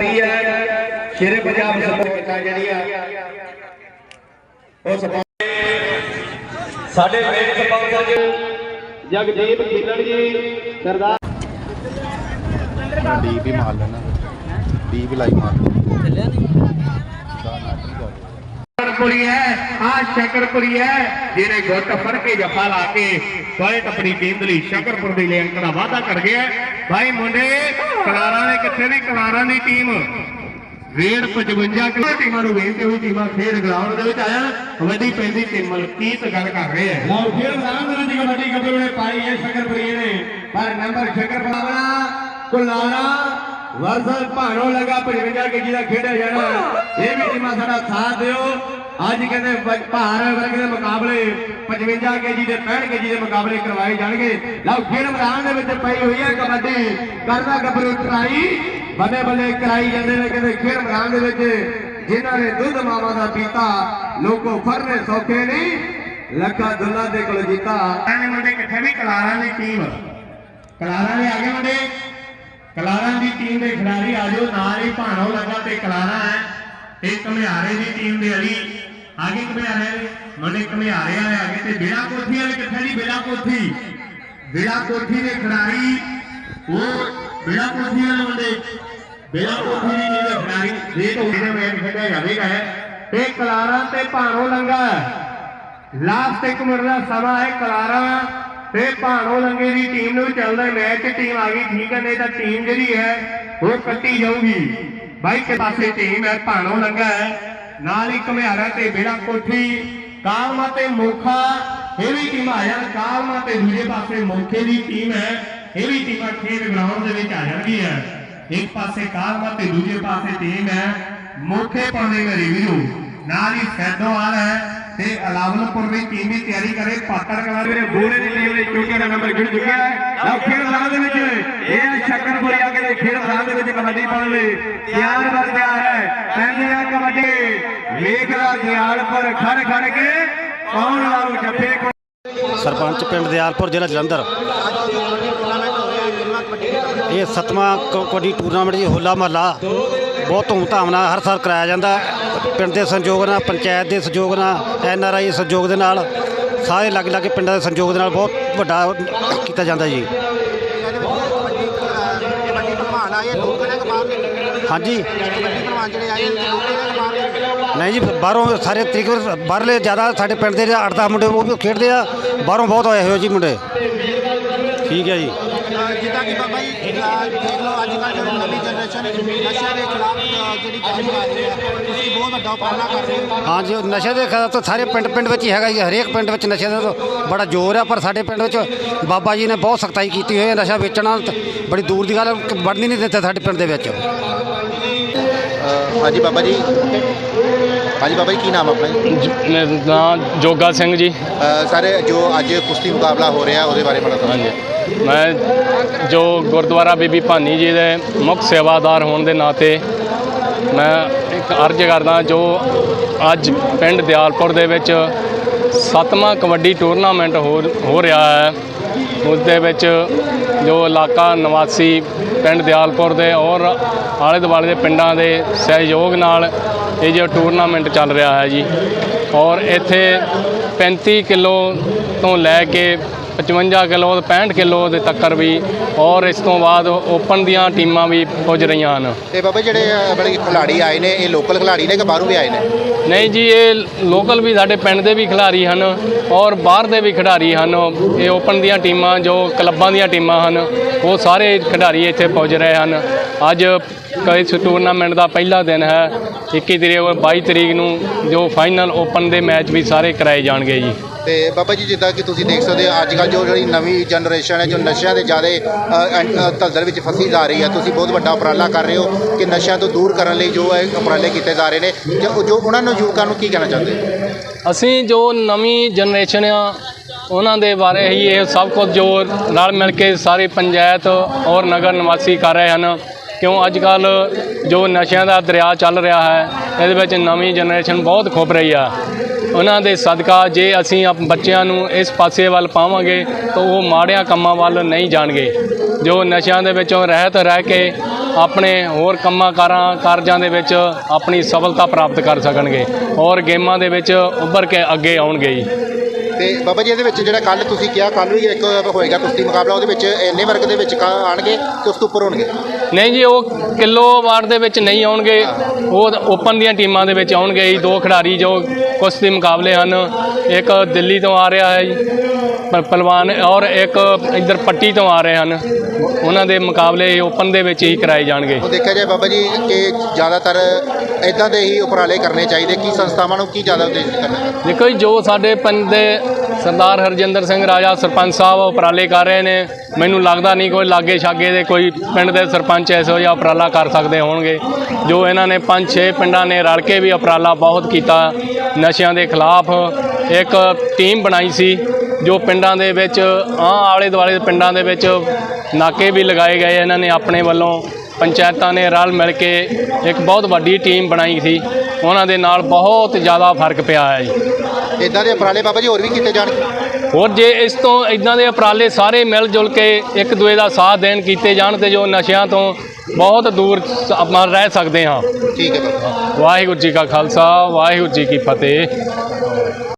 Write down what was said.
ਹੈ ਸ਼ੇਰੇ ਪੰਜਾਬ ਸਪੋਰਟ ਜਿਹੜੀ ਆ ਉਹ ਸਪੋਰਟ ਸਾਡੇ ਮੇਨ ਸਪਾਂਸਰ ਜੀ ਜਗਦੀਪ ਖਿੱਲੜ ਜੀ ਸਰਦਾਰ ਡੀ ਵੀ ਮਾਰ ਲੈਣਾ ਡੀ ਵੀ ਲਾਈ ਮਾਰ ਚੱਲਿਆ ਸ਼ਕਰਪੁਰੀ ਹੈ ਆ ਸ਼ਕਰਪੁਰੀ ਹੈ। ਜਿਹਨੇ ਗੁੱਟ ਫੜ ਕੇ ਜਫਾ ਲਾ ਕੇ ਪੁਆਇੰਟ ਆਪਣੀ ਟੀਮ ਦੇ ਲਈ ਸ਼ਕਰਪੁਰ ਦੇ ਲਈ ਅੰਕੜਾ ਵਾਅਦਾ ਕਰ ਗਿਆ ਭਾਈ ਮੁੰਡੇ ਕਲਾਰਾਂ ਨੇ ਕਿੱਥੇ ਵੀ ਕਲਾਰਾਂ ਦੀ ਟੀਮ। ਵੇੜ 55 ਕਿਲੋ ਟੀਮਾਂ ਨੂੰ ਵੇਚਦੇ ਹੋਈ ਟੀਮਾਂ ਖੇਡ ਗਰਾਊਂਡ ਦੇ ਵਿੱਚ ਆਇਆ। ਕਬੱਡੀ ਪੈਂਦੀ ਤੇ ਮਲਕੀਤ ਗੱਲ ਕਰ ਰਹੇ ਹੈ। ਲਓ ਫਿਰ ਰਾਮਦਰਨ ਦੀ ਕਬੱਡੀ ਗੱਭਰੂ ਨੇ ਪਾਈ ਹੈ ਸ਼ਕਰਪੁਰੀ ਨੇ। ਪਰ ਨੰਬਰ ਸ਼ਕਰ ਪਾਵਣਾ ਕੁਲਾਰਾ ਵਰਸਲ ਭਾਣੋ ਲਗਾ 55 ਕੇਜੀ ਦਾ ਖੇਡਿਆ ਜਾਣਾ। ਇਹ ਵੀ ਟੀਮਾਂ ਸਾਡਾ ਸਾਥ ਦਿਓ। ਅੱਜ ਕਹਿੰਦੇ ਭਾਰ ਵਰਗ ਦੇ ਮੁਕਾਬਲੇ 55 ਕੇਜੀ ਦੇ 65 ਕੇਜੀ ਦੇ ਮੁਕਾਬਲੇ ਕਰਵਾਏ ਜਾਣਗੇ। ਲਓ ਖੇਡ ਮੈਦਾਨ ਦੇ ਵਿੱਚ ਪਈ ਹੋਈ ਹੈ ਕਬੱਡੀ। ਕਰਦਾ ਗੱਭਰੂ ਟਰਾਈ ਬੱਲੇ ਬੱਲੇ ਕਰਾਈ ਜਾਂਦੇ ਨੇ ਕਹਿੰਦੇ ਖੇਡ ਮੈਦਾਨ ਦੇ ਵਿੱਚ। ਜਿਨ੍ਹਾਂ ਨੇ ਦੁੱਧ ਮਾਵਾ ਦਾ ਪੀਤਾ ਲੋਕੋ ਫਰਨੇ ਸੌਖੇ ਨਹੀਂ ਲੱਖਾ ਦੁੱਲਾ ਦੇ ਕੋਲ ਜੀਤਾ। ਨੇ ਮੁੰਡੇ ਕਿੱਥੇ ਵੀ ਕਲਾਰਾਂ ਦੀ ਟੀਮ ਕਲਾਰਾਂ ਦੇ ਆਗੇ ਮੁੰਡੇ। ਕਲਾਰਾਂ ਦੀ ਟੀਮ ਦੇ ਖਿਡਾਰੀ ਆਜੋ ਨਾਲ ਹੀ ਭਾਣੋ ਲੱਗਾ ਤੇ ਕਲਾਰਾਂ ਹੈ। ਤੇ ਘਮਿਆਰੇ ਦੀ ਟੀਮ ਦੇ ਅਲੀ। ਆਗੇ ਘਮਿਆਰੇ ਮੁੰਡੇ ਘਮਿਆਰੇ ਵਾਲੇ ਆਗੇ ਤੇ ਬਿਲਾ ਕੋਠੀ ਵਾਲੇ ਕਿੱਥੇ ਜੀ ਬਿਲਾ ਕੋਠੀ। ਬਿਲਾ ਕੋਠੀ ਦੇ ਖਿਡਾਰੀ, ਉਹ ਬਿਲਾ ਕੋਠੀ ਵਾਲੇ ਮੁੰਡੇ। ਬਿਲਾ ਕੋਠੀ ਦੀ ਟੀਮ ਦੇ ਖਿਡਾਰੀ। ਰੇਟ ਹੋਈ ਦੇ ਮੈਚ ਖੇਡਿਆ ਜਾਵੇਗਾ ਤੇ ਕਲਾਰਾਂ ਤੇ ਭਾਣੋ ਲੰਗਾ। ਲਾਸਟ ਇੱਕ ਮਿੰਟ ਦਾ ਸਮਾਂ ਹੈ, ਕਲਾਰਾਂ। ਤੇ ਭਾਣੋ ਲੰਗੇ ਦੀ ਟੀਮ ਨੂੰ ਚੱਲਦਾ ਮੈਚ ਟੀਮ ਆ ਗਈ, ਠੀਕ ਹੈ, ਨਹੀਂ ਤਾਂ ਟੀਮ ਜਿਹੜੀ ਹੈ, ਉਹ ਕੱਟੀ ਜਾਊਗੀ। ਬਾਈ ਕੇ ਪਾਸੇ ਟੀਮ ਹੈ, ਭਾਣੋ ਲੰਗਾ ਹੈ। ਨਾਲ ਹੀ ਘਮਿਆਰਾ ਤੇ ਬੇੜਾ ਕੋਠੀ, ਕਾਲਮਾ ਤੇ ਮੋਖਾ, ਇਹ ਵੀ ਟੀਮ ਆ ਜਾਣ, ਕਾਲਮਾ ਤੇ ਦੂਜੇ ਪਾਸੇ ਮੋਖੇ ਦੀ ਟੀਮ ਹੈ। ਇਹ ਵੀ ਟੀਮਾਂ ਖੇਡ ਗਰਾਊਂਡ ਦੇ ਵਿੱਚ ਆ ਜਾਣਗੀਆਂ ਇੱਕ ਪਾਸੇ ਕਾਲਮਾ ਤੇ ਦੂਜੇ ਪਾਸੇ ਟੀਮ ਹੈ। ਮੋਖੇ ਪਾਉਂਦੇ ਮੇਰੀ ਵੀਰੋ, ਨਾਲ ਹੀ ਸੈਦੋਵਾਲ ਹੈ। ਤੇ ਅਲਾਵਲਪੁਰ ਦੀ ਟੀਮ ਵੀ ਤਿਆਰੀ ਕਰੇ ਪਾਤੜ ਕਲਾ ਮੇਰੇ ਬੋਲੇ ਦੀ ਟੀਮ ਨੇ ਚੁੱਕਿਆ ਦਾ ਨੰਬਰ ਗਿਣ ਚੁੱਕਿਆ ਹੈ। ਲਓ, ਖੇਡ ਮੈਦਾਨ ਦੇ ਵਿੱਚ ਇਹ ਹੈ ਸ਼ੱਕਰਪੁਰੀ ਆ ਖੇਡ ਮੈਦਾਨ ਦੇ ਵਿੱਚ ਕਬੱਡੀ ਪਾਉਣ ਲਈ ਤਿਆਰ ਬਰ ਤਿਆਰ ਹੈ। ਪੈਂਦੀ ਆ ਕਬੱਡੀ। ਵੇਖਦਾ ਦਿਆਲਪੁਰ ਖੜ ਖੜ ਕੇ ਕੌਣ ਲਾਉ ਜੱਫੇ ਸਰਪੰਚ ਪਿੰਡ ਦਿਆਲਪੁਰ, ਜ਼ਿਲ੍ਹਾ ਜਲੰਧਰ। ਇਹ ਸਤਵਾਂ ਕਬੱਡੀ ਟੂਰਨਾਮੈਂਟ ਜੀ, ਹੋਲਾ ਮਹੱਲਾ। ਬਹੁਤ ਧੂਮਧਾਮ ਨਾਲ ਹਰ ਸਾਲ ਕਰਾਇਆ ਜਾਂਦਾ ਪਿੰਡ ਦੇ ਸੰਯੋਗ ਨਾਲ, ਪੰਚਾਇਤ ਦੇ ਸਹਿਯੋਗ ਨਾਲ, ਐਨ ਆਰ ਆਈ ਸਹਿਯੋਗ ਦੇ ਨਾਲ, ਸਾਰੇ ਲੱਗ ਲੱਗ ਪਿੰਡਾਂ ਦੇ ਸੰਯੋਗ ਦੇ ਨਾਲ ਬਹੁਤ ਵੱਡਾ ਕੀਤਾ ਜਾਂਦਾ ਜੀ। ਹਾਂਜੀ। ਨਹੀਂ ਜੀ, ਬਾਹਰੋਂ ਸਾਰੇ ਤਰੀਕੇ ਬਾਹਰਲੇ ਜ਼ਿਆਦਾ ਸਾਡੇ ਪਿੰਡ ਦੇ 8-10 ਮੁੰਡੇ, ਉਹ ਵੀ ਖੇਡਦੇ ਆ, ਬਾਹਰੋਂ ਬਹੁਤ ਆਏ ਹੋਏ ਜੀ ਮੁੰਡੇ। ਠੀਕ ਹੈ ਜੀ ਜਿੱਦਾਂ ਕਿ ਬਾਬਾ ਜੀ। ਨਵੀਂ ਜਨਰੇਸ਼ਨ ਨਸ਼ਿਆਂ ਦੇ ਖਿਲਾਫ ਜਿਹੜੀ ਜੰਗ ਲੜ ਰਹੀ ਹੈ ਤੁਸੀਂ ਬਹੁਤ ਵੱਡਾ ਉਪਰਾਲਾ ਕਰ ਰਹੇ ਹੋ। ਹਾਂਜੀ ਉਹ ਨਸ਼ੇ ਦੇ ਖਿਲਾਫ ਤਾਂ ਸਾਰੇ ਪਿੰਡ ਪਿੰਡ ਵਿੱਚ ਹੀ ਹੈਗਾ ਜੀ ਹਰੇਕ ਪਿੰਡ ਵਿੱਚ ਨਸ਼ੇ ਦਾ ਤਾਂ ਬੜਾ ਜ਼ੋਰ ਆ ਪਰ ਸਾਡੇ ਪਿੰਡ ਵਿੱਚ ਬਾਬਾ ਜੀ ਨੇ ਬਹੁਤ ਸਖਤਾਈ ਕੀਤੀ ਹੋਈ ਹੈ ਨਸ਼ਾ ਵੇਚਣਾ ਬੜੀ ਦੂਰ ਦੀ ਗੱਲ ਵੜਨ ਹੀ ਨਹੀਂ ਦਿੱਤੇ ਸਾਡੇ ਪਿੰਡ ਦੇ ਵਿੱਚ। ਹਾਂਜੀ ਬਾਬਾ ਜੀ। ਹਾਂਜੀ ਬਾਬਾ ਜੀ ਕੀ ਨਾਮ ਆਪਣਾ ਜੀ? ਮੇਰਾ ਨਾਂ ਜੋਗਾ ਸਿੰਘ ਜੀ। ਸਰ ਜੋ ਅੱਜ ਕੁਸ਼ਤੀ ਮੁਕਾਬਲਾ ਹੋ ਰਿਹਾ ਉਹਦੇ ਬਾਰੇ ਬੜਾ ਹਾਂਜੀ। ਮੈਂ ਜੋ ਗੁਰਦੁਆਰਾ ਬੀਬੀ ਭਾਨੀ ਜੀ ਦੇ ਮੁੱਖ ਸੇਵਾਦਾਰ ਹੋਣ ਦੇ ਨਾਤੇ ਮੈਂ ਇੱਕ ਅਰਜ਼ ਕਰਦਾ ਜੋ ਅੱਜ ਪਿੰਡ ਦਿਆਲਪੁਰ ਦੇ ਵਿੱਚ ਸੱਤਵਾਂ ਕਬੱਡੀ ਟੂਰਨਾਮੈਂਟ ਹੋ ਹੋ ਰਿਹਾ ਹੈ ਉਸ ਦੇ ਵਿੱਚ ਜੋ ਇਲਾਕਾ ਨਿਵਾਸੀ ਪਿੰਡ ਦਿਆਲਪੁਰ ਦੇ ਔਰ ਆਲੇ ਦੁਆਲੇ ਦੇ ਪਿੰਡਾਂ ਦੇ ਸਹਿਯੋਗ ਨਾਲ ਇਹ ਜੋ ਟੂਰਨਾਮੈਂਟ ਚੱਲ ਰਿਹਾ ਹੈ ਜੀ ਔਰ ਇੱਥੇ 35 ਕਿਲੋ ਤੋਂ ਲੈ ਕੇ 55 ਕਿਲੋ 65 ਕਿਲੋ ਦੇ ਤੱਕਰ ਵੀ ਔਰ ਇਸ ਤੋਂ ਬਾਅਦ ਓਪਨ ਦੀਆਂ ਟੀਮਾਂ ਵੀ ਪੁੱਜ ਰਹੀਆਂ ਹਨ। ਤੇ ਬਾਬਾ ਜਿਹੜੇ ਬੜੇ ਖਿਲਾੜੀ ਆਏ ਨੇ ਇਹ ਲੋਕਲ ਖਿਲਾੜੀ ਨੇ ਕਿ ਬਾਹਰੋਂ ਵੀ ਆਏ ਨੇ? ਨਹੀਂ ਜੀ ਇਹ ਲੋਕਲ ਵੀ ਸਾਡੇ ਪਿੰਡ ਦੇ ਵੀ ਖਿਡਾਰੀ ਹਨ ਔਰ ਬਾਹਰ ਦੇ ਵੀ ਖਿਡਾਰੀ ਹਨ। ਇਹ ਓਪਨ ਦੀਆਂ ਟੀਮਾਂ ਜੋ ਕਲੱਬਾਂ ਦੀਆਂ ਟੀਮਾਂ ਹਨ ਉਹ ਸਾਰੇ ਖਿਡਾਰੀ ਇੱਥੇ ਪਹੁੰਚ ਰਹੇ ਹਨ। ਅੱਜ ਇਸ ਟੂਰਨਾਮੈਂਟ ਦਾ ਪਹਿਲਾ ਦਿਨ ਹੈ 21 ਤਰੀਕ ਔਰ 22 ਤਰੀਕ ਨੂੰ ਜੋ ਫਾਈਨਲ ਓਪਨ ਦੇ ਮੈਚ ਵੀ ਸਾਰੇ ਕਰਾਏ ਜਾਣਗੇ ਜੀ। ਤੇ ਬਾਬਾ ਜੀ, ਜਿੱਦਾਂ ਕਿ ਤੁਸੀਂ ਦੇਖ ਸਕਦੇ ਹੋ ਅੱਜ ਕੱਲ੍ਹ ਜੋ ਜਿਹੜੀ ਨਵੀਂ ਜਨਰੇਸ਼ਨ ਹੈ, ਜੋ ਨਸ਼ਿਆਂ ਦੇ ਜ਼ਿਆਦਾ ਧਲਦਲ ਵਿੱਚ ਫਸੀ ਜਾ ਰਹੀ ਹੈ, ਤੁਸੀਂ ਬਹੁਤ ਵੱਡਾ ਉਪਰਾਲਾ ਕਰ ਰਹੇ ਹੋ ਕਿ ਨਸ਼ਿਆਂ ਤੋਂ ਦੂਰ ਕਰਨ ਲਈ ਜੋ ਹੈ ਉਪਰਾਲੇ ਕੀਤੇ ਜਾ ਰਹੇ ਨੇ। ਜੋ ਜੋ ਉਹਨਾਂ ਨੂੰ ਯੁਵਕਾਂ ਨੂੰ ਕੀ ਕਹਿਣਾ ਚਾਹੁੰਦੇ ਅਸੀਂ ਜੋ ਨਵੀਂ ਜਨਰੇਸ਼ਨ ਆ, ਉਹਨਾਂ ਦੇ ਬਾਰੇ ਹੀ ਇਹ ਸਭ ਕੁਝ ਜੋ ਰਲ ਮਿਲ ਕੇ ਸਾਰੀ ਪੰਚਾਇਤ ਔਰ ਨਗਰ ਨਿਵਾਸੀ ਕਰ ਰਹੇ ਹਨ। ਕਿਉਂ ਅੱਜ ਕੱਲ ਜੋ ਨਸ਼ਿਆਂ ਦਾ ਦਰਿਆ ਚੱਲ ਰਿਹਾ ਹੈ, ਇਹਦੇ ਵਿੱਚ ਨਵੀਂ ਜਨਰੇਸ਼ਨ ਬਹੁਤ ਖੁੱਭ ਰਹੀ ਆ। ਉਹਨਾਂ ਦੇ ਸਦਕਾ ਜੇ ਅਸੀਂ ਆਪ ਬੱਚਿਆਂ ਨੂੰ ਇਸ ਪਾਸੇ ਵੱਲ ਪਾਵਾਂਗੇ ਤਾਂ ਉਹ ਮਾੜਿਆਂ ਕੰਮਾਂ ਵੱਲ ਨਹੀਂ ਜਾਣਗੇ। ਜੋ ਨਸ਼ਿਆਂ ਦੇ ਵਿੱਚੋਂ ਰਹਿਤ ਰਹਿ ਕੇ ਆਪਣੇ ਹੋਰ ਕੰਮਾਂ ਕਾਰਾਂ, ਕਾਰਜਾਂ ਦੇ ਵਿੱਚ ਆਪਣੀ ਸਫਲਤਾ ਪ੍ਰਾਪਤ ਕਰ ਸਕਣਗੇ ਔਰ ਗੇਮਾਂ ਦੇ ਵਿੱਚ ਉੱਭਰ ਕੇ ਅੱਗੇ ਆਉਣਗੇ ਜੀ। ਤੇ ਬਾਬਾ ਜੀ ਇਹਦੇ ਵਿੱਚ ਜਿਹੜਾ ਕੱਲ ਤੁਸੀਂ ਕਿਹਾ ਕੱਲ ਵੀ ਇੱਕ ਹੋਏਗਾ ਕੁਸ਼ਤੀ ਮੁਕਾਬਲਾ ਉਹਦੇ ਵਿੱਚ ਇੰਨੇ ਵਰਗ ਦੇ ਵਿੱਚ ਕਾ- ਆਣਗੇ ਤੇ ਉਸ ਤੋਂ ਉੱਪਰ ਹੋਣਗੇ? ਨਹੀਂ ਜੀ ਉਹ ਕਿਲੋ ਵਾਟ ਦੇ ਵਿੱਚ ਨਹੀਂ ਆਉਣਗੇ। ਉਹ ਓਪਨ ਦੀਆਂ ਟੀਮਾਂ ਦੇ ਵਿੱਚ ਆਉਣਗੇ ਜੀ ਦੋ ਖਿਡਾਰੀ ਜੋ ਕੁਸ਼ਤੀ ਮੁਕਾਬਲੇ ਹਨ। ਇੱਕ ਦਿੱਲੀ ਤੋਂ ਆ ਰਿਹਾ ਹੈ ਜੀ ਪ- ਪਹਿਲਵਾਨ ਔਰ ਇੱਕ ਇੱਧਰ ਪੱਟੀ ਤੋਂ ਆ ਰਹੇ ਹਨ। ਉਹਨਾਂ ਦੇ ਮੁਕਾਬਲੇ ਓਪਨ ਦੇ ਵਿੱਚ ਹੀ ਕਰਾਏ ਜਾਣਗੇ। ਉਹ ਦੇਖਿਆ ਜਾਏ ਬਾਬਾ ਜੀ ਕਿ ਜ਼ਿਆਦਾਤਰ ਇਦਾਂ ਦੇ ਹੀ ਉਪਰਾਲੇ ਕਰਨੇ ਚਾਹੀਦੇ। ਕੀ ਸੰਸਥਾਵਾਂ ਨੂੰ ਕੀ ਜ਼ਿਆਦਾ ਉਦੇਸ਼ ਕਰਨਾ ਦੇਖੋ ਜੀ ਜੋ ਸਾਡੇ ਪਿੰਡ ਦੇ ਸਰਦਾਰ ਹਰਜਿੰਦਰ ਸਿੰਘ ਰਾਜਾ ਸਰਪੰਚ ਸਾਹਿਬ ਉਪਰਾਲੇ ਕਰ ਰਹੇ ਨੇ। ਮੈਨੂੰ ਲੱਗਦਾ ਨਹੀਂ ਕੋਈ ਲਾਗੇ ਛਾਗੇ ਦੇ ਕੋਈ ਪਿੰਡ ਦੇ ਸਰਪੰਚ ਐਸੋ ਜਿਹਾ ਉਪਰਾਲਾ ਕਰ ਸਕਦੇ ਹੋਣਗੇ। ਜੋ ਇਹਨਾਂ ਨੇ ਪੰਜ ਛੇ ਪਿੰਡਾਂ ਨੇ ਰਲ ਕੇ ਵੀ ਉਪਰਾਲਾ ਬਹੁਤ ਕੀਤਾ। ਨਸ਼ਿਆਂ ਦੇ ਖਿਲਾਫ ਇੱਕ ਟੀਮ ਬਣਾਈ ਸੀ, ਜੋ ਪਿੰਡਾਂ ਦੇ ਵਿੱਚ ਆਹ ਆਲੇ ਦੁਆਲੇ ਦੇ ਪਿੰਡਾਂ ਦੇ ਵਿੱਚ ਨਾਕੇ ਵੀ ਲਗਾਏ ਗਏ। ਇਹਨਾਂ ਨੇ ਆਪਣੇ ਵੱਲੋਂ ਪੰਚਾਇਤਾਂ ਨੇ ਰਲ ਮਿਲ ਕੇ ਇੱਕ ਬਹੁਤ ਵੱਡੀ ਟੀਮ ਬਣਾਈ ਸੀ। ਉਹਨਾਂ ਦੇ ਨਾਲ ਬਹੁਤ ਜ਼ਿਆਦਾ ਫ਼ਰਕ ਪਿਆ ਹੈ ਜੀ। ਇਦਾਂ ਦੇ ਉਪਰਾਲੇ ਬਾਬਾ ਜੀ ਹੋਰ ਵੀ ਕੀਤੇ ਜਾਣਗੇ? ਹੋਰ ਜੇ ਇਸ ਤੋਂ ਇਦਾਂ ਦੇ ਉਪਰਾਲੇ ਸਾਰੇ ਮਿਲ ਜੁਲ ਕੇ ਇੱਕ ਦੂਏ ਦਾ ਸਾਥ ਦੇਣ ਕੀਤੇ ਜਾਣ ਤੇ ਜੋ ਨਸ਼ਿਆਂ ਤੋਂ ਬਹੁਤ ਦੂਰ ਆਪਾਂ ਰਹਿ ਸਕਦੇ ਹਾਂ। ਠੀਕ ਹੈ ਬਾਬਾ। ਵਾਹਿਗੁਰੂ ਜੀ ਕਾ ਖਾਲਸਾ ਵਾਹਿਗੁਰੂ ਜੀ ਕੀ ਫਤਿਹ।